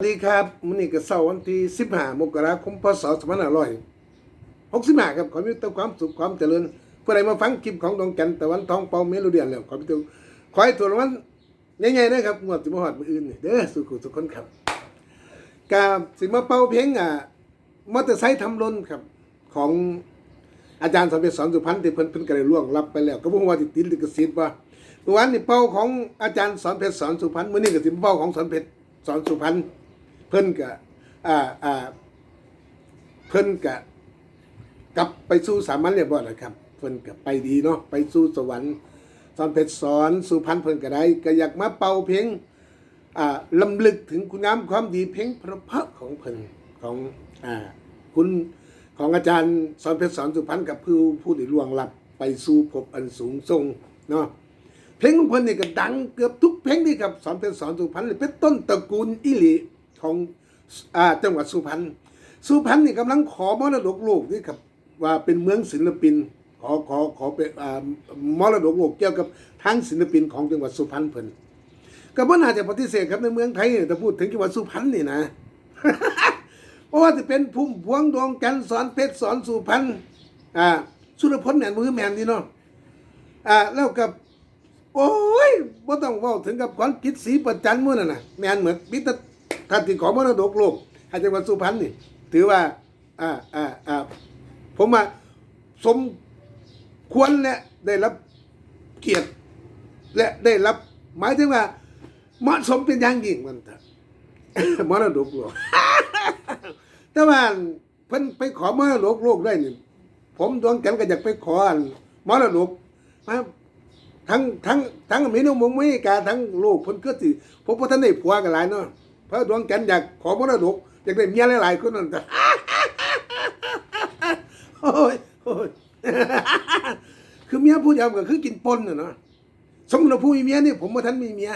สวัสดีครับมื้อนี้ก็เสาร์วันที่15มกราคมพศ2565ครับขอมีแต่ความสุขความเจริญผู้ใดมาฟังคลิปของดวงจันทร์ตะวันทองเปาเมโลเดียนแล้วขอมีแต่ขอให้ถูกรางวัลใหญ่ๆนะครับงวดสิมาฮอดมื้ออื่นนี่เด้อสุขุสุขคนครับกาสิมาเป่าเพลงอะมอเตอร์ไซค์ทำล่นครับของอาจารย์สมเด็จสอนสุพรรณที่เพิ่นเพิ่นก็ได้ล่วงลับไปแล้วก็บ่ฮู้ว่าสิติดลิขสิทธิ์บ่เมื่อวานนี่เป่าของอาจารย์สอนเพชรสอนสุพรรณมื้อนี้ก็สิมาเป่าของสอนเพชรสอนสุพรรณ เพิ่นกะอ่าอ่าเพิ่นกะกลับไปสู่สามัญเรียบร้อยแล้วครับ เพิ่นกะไปดีเนาะไปสู่สวรรค์สอนเพชรสอนสุพรรณเพิ่นก็ได้ก็อยากมาเป่าเพลงอ่าลำลึกถึงคุณงามความดีเพลงพระเพาะของเพิ่นของอ่าคุณของอาจารย์สอนเพชรสอนสุพรรณกับผู้ผู้ได้ล่วงลับไปสู่ภพอันสูงส่งเนาะเพลงของเพิ่นนี่ก็ดังเกือบทุกเพลงนี่ครับสอนเป็นสอนสุพรรณเลยเป็นต้นตระกูลอิหลี ของอาจังหวัดสุพรรณสุพรรณนี่กำลังขอมรดกโลกนี่ครับว่าเป็นเมืองศิลปินขอขอขอเป็นมรดกโลกเกี่ยวกับทางศิลปินของจังหวัดสุพรรณเพิ่นก็บ่น่าจะปฏิเสธครับในเมืองไทยเนี่พูดถึงจังหวัดสุพรรณนี่นะเพราะว่าจะเป็นพุ่มพวงดวงจันทร์สอนเพชรสอนสุพรรณอ่าสุรพลแมนมือแมนนี่เนาะอ่าแล้วกับโอ้ยบ่ต้องเว้าถึงกับขวัญกิจศรีประจันมื้อนั่นน่ะแมนเหมือนมิตร ท่านที่ขอมรดกโลกให้จังหวัดสุพรรณนี่ ถือว่า อ่าอ่าอ่าผมว่าสมควรและได้รับเกียรติและได้รับ หมายถึงว่าเหมาะสมเป็นอย่างยิ่งมันเถอะมรดกโลกแต่ว่าเพิ่นไปขอมรดกโลกได้นี่ผมดวงกันก็อยากไปขออันมรดกมาทั้งทั้งทั้งอเมีนมงไม่กาทั้งโลกเพิ่นก็สิผมบ่ทันได้ผัวกันหลายเนาะ พราะดวงจันทร์อยากขอมรดกอยากได้เมียหลายๆคนนั่นก็โอ้ยโอ้ยคือเมียผู้เดียวก็คือกินปนน่ะเนาะสมมติว่าผู้มีเมียนี่ผมบ่ทันมีเมีย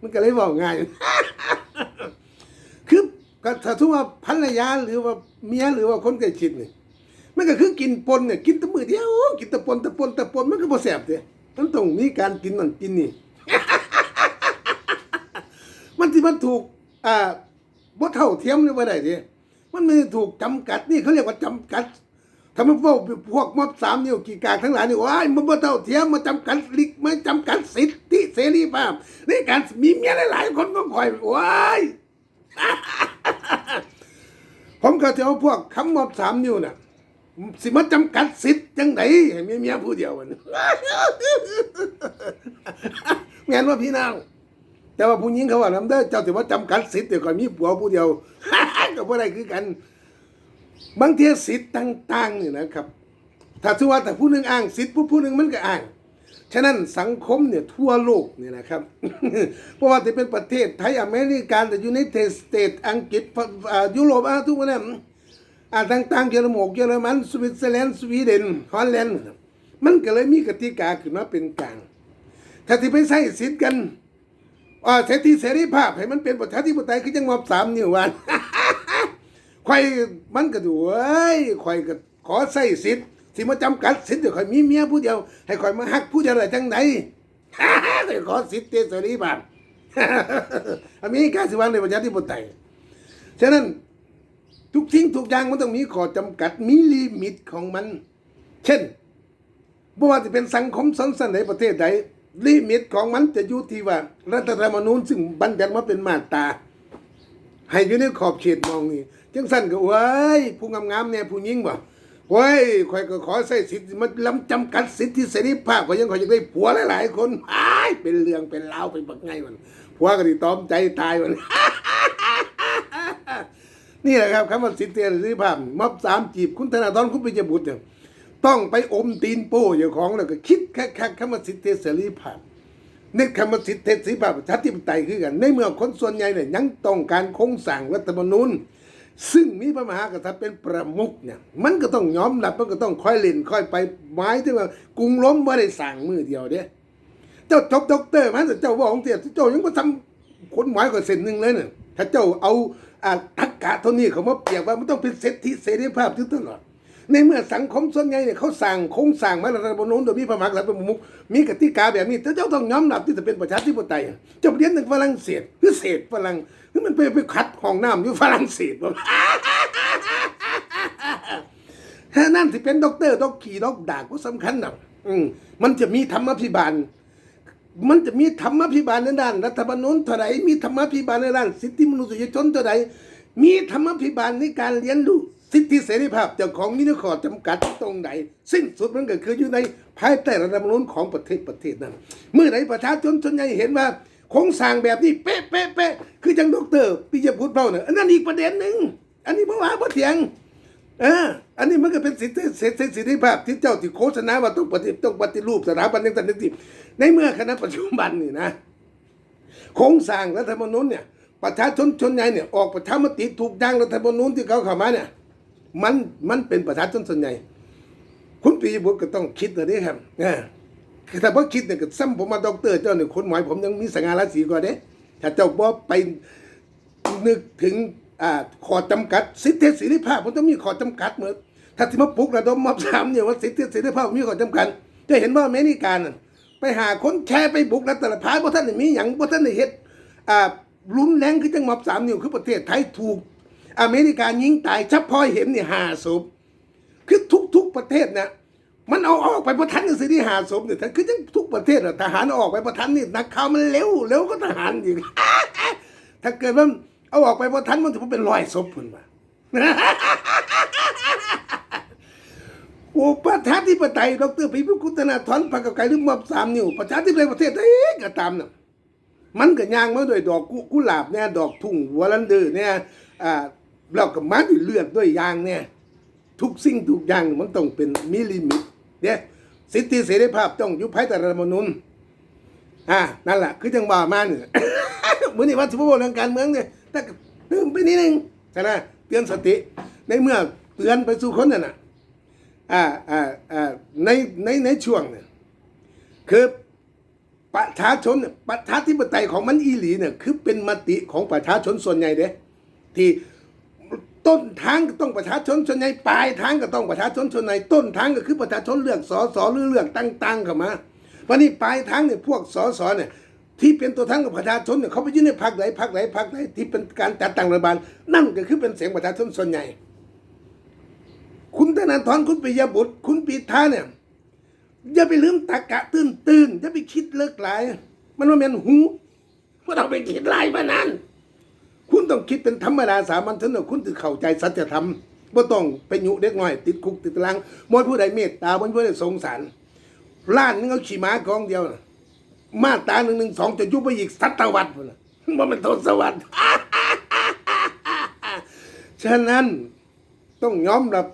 มันก็เลยเว้าง่ายคือถ้าสมมุติว่าภรรยาหรือว่าเมียหรือว่าคนใกล้ชิดนี่มันก็คือกินปนเนี่ยกินแตะมือเดียวกินแตะปนแตะปนแตะปนมันก็บ่แซ่บเด้มันต้องมีการกินนั่นกินนี่ มันที่มันถูก อ่าบ่เท่าเทียมเลยบ่ได้เด้มันไม่ถูกจำกัดนี่เขาเรียกว่าจำกัดถ้ามันพวกพวกมอบสามนิ้วกี่กากทั้งหลายนี่ว้ายมันบ่เท่าเทียมมาจำกัดลิกมาจำกัดสิทธิเสรีภาพในการมีเมียหลายๆคนก็คอยว้ายผมก็จะเอาพวกคำมอบสามนิ้วน่ะสิมาจำกัดสิทธิ์จังไดให้มีเมียผู้เดียวมันแม่นว่าพี่น้อง แต่ว่าผู้หญิงเขาว่านํเด้อเจ้าสิว่าจำกัดสิทธิ์เดี๋ยวก่อนมีผัวผู้เดียวก็บ่ได้คือกัน บางทีสิทธิ์ต่างๆนี่นะครับ ถ้าถือว่าแต่ผู้หนึ่งอ้างสิทธิ์ผู้ผู้หนึ่งมันก็อ้าง ฉะนั้นสังคมเนี่ยทั่วโลกเนี่ยนะครับ เพราะว่าจะเป็นประเทศไทยอเมริกาแต่ยูไนเต็ดสเตทอังกฤษอ่ายุโรปอะทุกคนเนี่ยอ่าต่างๆเยอรมนเยอรมันสวิตเซอร์แลนด์สวีเดนฮอลแลนด์มันก็เลยมีกติกาขึ้นมาเป็นกลาง ถ้าที่ไปใช้สิทธิ์กัน อ่าเสรีเสรีภาพให้มันเป็นประชาธิปไตยคือจังหวัดสามนิ้ววันข่มันก็ดูเอ้ยข่ก็ขอใส่สิทธิ์สิมาจำกัดสิทธิ์เดี๋ยวข่อยมีเมียผู้เดียว ให้ข่อยมาฮักผู้เดียวได้จังไหนข่อยขอสิทธิ์เสรีภาพอเมริกาสิวันในประชาธิปไตยฉะนั้นทุกทิ้งทุกอย่างมันต้องมีข้อจำกัดมีลิมิตของมัน เช่นบ่ว่าจะเป็นสังคมสังสรรค์ในประเทศใด ลิมิตของมันจะอยู่ที่ว่า รัฐธรรมนูญซึ่งบัญญัติมาเป็นมาตราให้อยู่ในขอบเขตมองนี่จังสั้นก็เว้ยผู้งามๆเนี่ยผู้หญิงบ่เว้ยข่อยก็ขอใส่สิทธิ์มันล้ำจำกัดสิทธิเสรีภาพข่อยยังข่อยอยากได้ผัวหลายๆคนอ้ายเป็นเรื่องเป็นราวเป็นบักไงมันผัวก็สิตอมใจตายมันนี่แหละครับคำว่าสิทธิเสรีภาพม็อบสามจีบคุณธนาธรคุณปิยบุตรเนี่ย ต้องไปอมตีนโป้อยู่ของแล้วก็คิดแค่ๆคำว่าสิทธิเสรีภาพนึกคำว่าสิทธิเสรีภาพประชาธิปไตยคือกันในเมื่อคนส่วนใหญ่เนี่ยยังต้องการคงสร้างรัฐธรรมนูญซึ่งมีพระมหากษัตริย์เป็นประมุขเนี่ยมันก็ต้องยอมรับมันก็ต้องค่อยเล่นค่อยไปหมายถึงว่ากรุงล้มไม่ได้สั่งมือเดียวเด้เจ้าจบด็อกเตอร์มาแต่เจ้าว่าของเตียเจ้ายังก็ทำคนหมายกว่าเส้นหนึ่งเลยเนี่ยถ้าเจ้าเอาอากกะเท่านี้เขามาเปรียบว่ามันต้องเป็นเสิทธิเสรีภาพอยู่ตลอด ในเมื่อสังคมส่วนใหญ่เนี่ยเขาสั่งคงสั่งมารัฐธรรมนูญโดยมีพระมหากษัตริย์เป็นประมุขมีกติกาแบบนี้แต่เจ้าต้องยอมรับที่จะเป็นประชาธิปไตยเจ้าเรียนถึงฝรั่งเศสคือเศสฝรั่งคือมันไปไปขัดห้องน้ำอยู่ฝรั่งเศสบ่ถ้านั่นที่เป็นด็อกเตอร์ด็อกขี่ด็อกด่าก็สำคัญนะอืมมันจะมีธรรมพิบาลมันจะมีธรรมพิบาลในด้านรัฐธรรมนูญเท่าไรมีธรรมพิบาลในด้านสิทธิมนุษยชนเท่าไรมีธรรมพิบาลในการเรียนรู้ สิทธิเสรีภาพเจ้าของมีนขอจำกัดตรงไหนสิ้นสุดมันก็คืออยู่ในภายใต้รัฐธรรมนูญของประเทศประเทศนั้น เมื่อไหรประชาชนส่วนใหญ่เห็นว่าโครงสร้างแบบนี้เป๊ะเป๊ะเป๊ะคือจังดอกเตอร์ปิยพุทธเบ้าเนี่ยอันนั้นอีกประเด็นหนึ่งอันนี้เพราะว่าเพราะเถียงเอออันนี้มันก็เป็นสิทธิเสรีภาพที่เจ้าที่โฆษณาว่าต้องปฏิต้องปฏิรูปสถาบันยังสันติในเมื่อคณะประชุบันนี่นะโครงสร้างรัฐธรรมนูญเนี่ยประชาชนชนใหญ่เนี่ยออกประชามติถูกดังรัฐธรรมนูญที่เขาเข้ามาเนี่ย มันมันเป็นประชาชนส่วนใหญ่ คุณปีบุตรก็ต้องคิดนะเด้ครับเออถ้าพอคิดเนี่ยก็ซ้ำผมมาด็อกเตอร์เจ้าเนี่ยคนหมายผมยังมีสง่าราศีกว่าเด้ถ้าเจ้าบ่ไปนึกถึงอ่าขอจำกัด สิทธิเสรีภาพมันต้องมีขอจำกัดเหมือนถ้าที่มาปลุกระดมมอบสามเนี่ยว่าสิทธิเสรีภาพมีขอจำกัดจะเห็นว่าอเมริกาน่ะไปหาคนแชร์ไปบุกรัฐประหารเพราะท่านมีอย่างเพราะท่านได้เฮ็ดอ่ารุนแรงคือจังมอบสามนิ้วคือประเทศไทยถูก อเมริกายิงตายเฉพาะเห็นเนี่ยหาศพคือทุก ๆประเทศนะมันเอาออกไปประทันสิที่หาศพเนี่ยคือจังทุกประเทศอะทหารเอาออกไปประทันนี่นักข่าวมันเร็วเร็วก็ทหารอีกถ้าเกิดว่าเอาออกไปประทันมันถือว่าเป็นรอยศพคนว่าโอ้ประชาธิปไตยดรพิพิคุตนาถอนผักกับไก่หรือมอบสามนิ้วประชาธิปไตยประเทศเอ๊ะก็ตามน่ะมันก็ย่างมาด้วยดอกกุกุหลาบเนี่ยดอกทุ่งวัวลันเดอร์เนี่ยอ่า เราก็มาด้วยเลือดด้วยยางเนี่ย ทุกสิ่งทุกอย่างมันต้องเป็นมีลิมิตเนี่ยสิทธิเสรีภาพต้องยู่ภายใต้รัฐมนูญอ่านั่นแหละคือจังหว่ามาเนี่ยมื้อนี้ว่าสิบ่เว้างการเมืองเนี่ยแต่ก็เตือนไปนิดนึงใช่ไหมเตือนสติ ในเมื่อเตือนไปสู่คนนั่นน่ะอ่าอ่าอ่าในในในช่วงเนี่ยคือประชาชนประชาธิปไตยของมันอีหลีเนี่ยคือเป็นมติของประชาชนส่วนใหญ่เด้ที่ ต้นทางก็ต้องประชาชนส่วนใหญ่ปลายทางก็ต้องประชาชนส่วนใหญ่ต้นทางก็คือประชาชนเลือกสอสอหรือเลือกตั้งๆเข้ามาวันนี้ปลายทางเนี่ยพวกสอสอเนี่ยที่เป็นตัวแทนกับประชาชนเนี่ยเขาไปยื่นในพรรคไหนพรรคไหนพรรคไหนที่เป็นการจัดตั้งรัฐบาล นั่นก็คือเป็นเสียงประชาชนส่วนใหญ่ คุณธนาธรคุณปิยบุตร คุณปีธาเนี่ยอย่าไปลืมตากะตื่นตื่นอย่าไปคิดเลิกหลาย มันว่าแม่นหูว่าต้องไปคิดหลายมานั้น คุณต้องคิดเป็นธรรมดาสามัญชนคุณถึงเข้าใจสัจธรรมบ่ต้องไปยุเด็กน้อย ติดคุกติดตารางมนผู้ใดเมตตามนผู้ใดสงสารล้านนึงเอาขี่ม้ากองเดียวน่ะมาตาหนึ่งหนึ่งสองจะยุบไปอีกสัตวรรษพุ่นน่ะว่ามันทศวรรษฉะนั้นต้องยอมรับ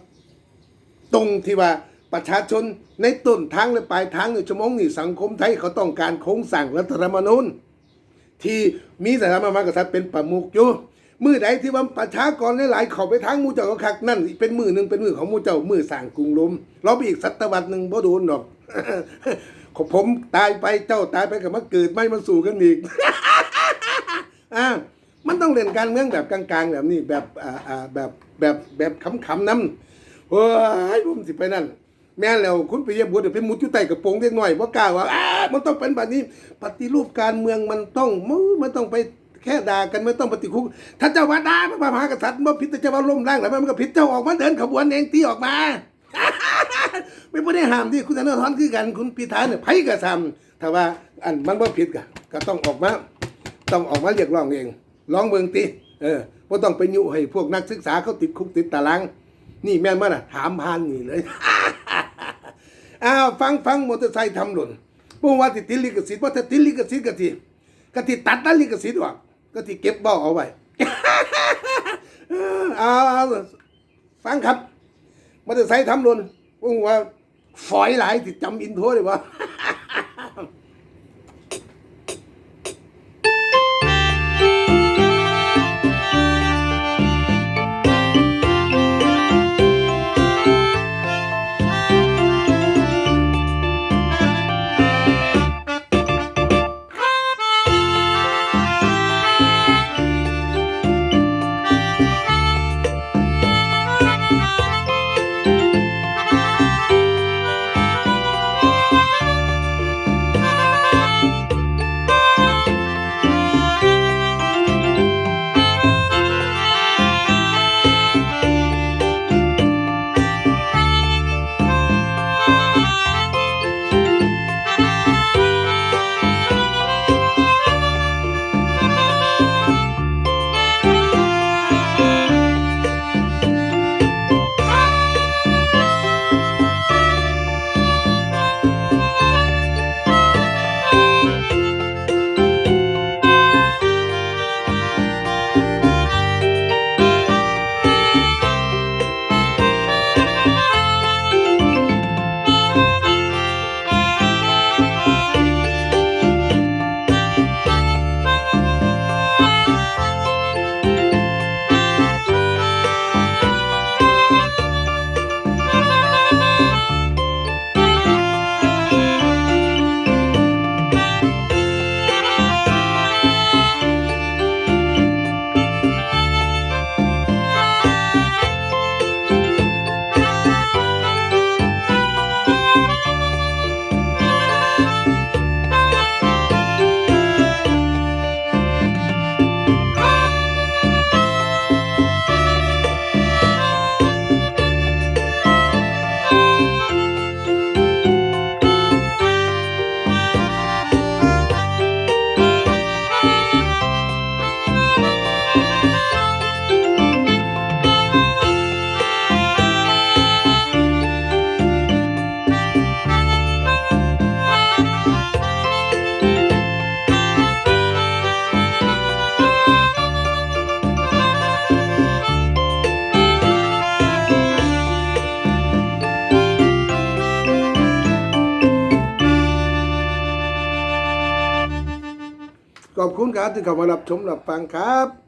ตรงที่ว่าประชาชนในต้นทางและปลายทางในชั่วโมงนี้สังคมไทยเขาต้องการโครงสร้างรัฐธรรมนูญ ที่มีสถาบันมากษัตริย์เป็นประมุขอยู่มือใดที่ว่าประชากรหลายๆเขาไปทางมูเจ้าก็คักนั่นเป็นมือหนึ่งเป็นมือของมูเจ้ามือสร้างกรุงลมเราไปอีกศตวรรษหนึ่งบ่โดนดอกผมตายไปเจ้าตายไปกับมาเกิดไม่มาสู่กันอีกอ่ามันต้องเล่นการเมืองแบบกลางๆ แบบนี้แบบอ่าแบบแบบแบบขำๆน้ำเฮ้ยผมสิไปนั่น แม่แล้วคุณปิยบุตรเป็นมุดอยู่ใต้กระโปรงเล็กน้อยบ่กล้าว่าอ้ามันต้องเป็นแบบนี้ ปฏิรูปการเมืองมันต้องมือมันต้องไปแค่ด่ากันไม่ต้องปฏิคุกถ้าเจ้าว่าด่าพระมหากษัตริย์บ่ผิดแต่เจ้าว่าล้มล้างแล้วมันก็ผิดเจ้าออกมาเดินขบวนเองตีออกมา ไม่ได้ห้ามที่คุณธนาธรคือกันคุณพิธาเนี่ยไผก็ทำถ้าว่าอันมันบ่ผิดก็ก็ต้องออกมาต้องออกมาเรียกร้องเองร้องเบิ่งติเออบ่ต้องไปยุให้พวกนักศึกษาเขาติดคุกติดตาราง นี่แม่นมาล่ะถามพานนี่เลย อ้าวฟังฟังมอเตอร์ไซค์ทำหล่นพวกว่าติดติดลิขสิทธิ์ว่าติดติดลิขสิทธิ์กะทีกะทีตัดนั่นลิขสิทธิ์ออกก็ทีเก็บเบ้าเอาไว้เอาวฟังครับมอเตอร์ไซค์ทำหล่นพวกว่าฝอยหลายติดจำอินโทรเลยวะ คุณครับที่เข้ามารับชมรับฟังครับ